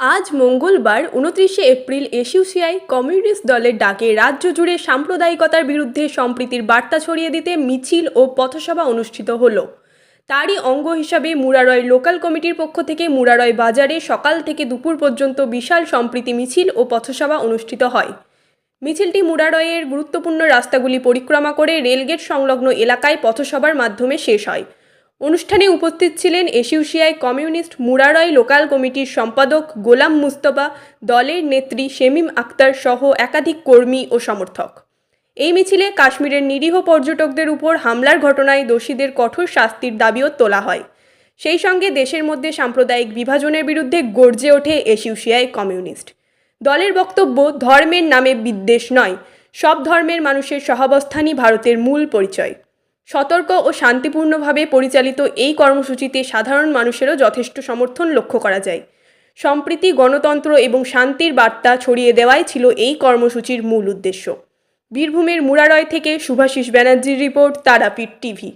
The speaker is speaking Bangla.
আজ মঙ্গলবার উনত্রিশে এপ্রিল এসইউসিআই কমিউনিস্ট দলের ডাকে রাজ্য জুড়ে সাম্প্রদায়িকতার বিরুদ্ধে সম্প্রীতির বার্তা ছড়িয়ে দিতে মিছিল ও পথসভা অনুষ্ঠিত হলো। তারই অঙ্গ হিসাবে মুরারয় লোকাল কমিটির পক্ষ থেকে মুরারয় বাজারে সকাল থেকে দুপুর পর্যন্ত বিশাল সম্প্রীতি মিছিল ও পথসভা অনুষ্ঠিত হয়। মিছিলটি মুরারয়ের গুরুত্বপূর্ণ রাস্তাগুলি পরিক্রমা করে রেলগেট সংলগ্ন এলাকায় পথসভার মাধ্যমে শেষ হয়। অনুষ্ঠানে উপস্থিত ছিলেন এসইউসিআই কমিউনিস্ট মুরারয় লোকাল কমিটির সম্পাদক গোলাম মুস্তফা, দলের নেত্রী শেমিম আক্তার সহ একাধিক কর্মী ও সমর্থক। এই মিছিলে কাশ্মীরের নিরীহ পর্যটকদের উপর হামলার ঘটনায় দোষীদের কঠোর শাস্তির দাবিও তোলা হয়। সেই সঙ্গে দেশের মধ্যে সাম্প্রদায়িক বিভাজনের বিরুদ্ধে গর্জে ওঠে এসইউসিআই কমিউনিস্ট। দলের বক্তব্য, ধর্মের নামে বিদ্বেষ নয়, সব ধর্মের মানুষের সহাবস্থানই ভারতের মূল পরিচয়। সতর্ক ও শান্তিপূর্ণভাবে পরিচালিত এই কর্মসূচিতে সাধারণ মানুষেরও যথেষ্ট সমর্থন লক্ষ্য করা যায়। সম্প্রীতি, গণতন্ত্র এবং শান্তির বার্তা ছড়িয়ে দেওয়াই ছিল এই কর্মসূচির মূল উদ্দেশ্য। বীরভূমের মুরারয় থেকে শুভাশিস ব্যানার্জির রিপোর্ট, তারাপীঠ টিভি।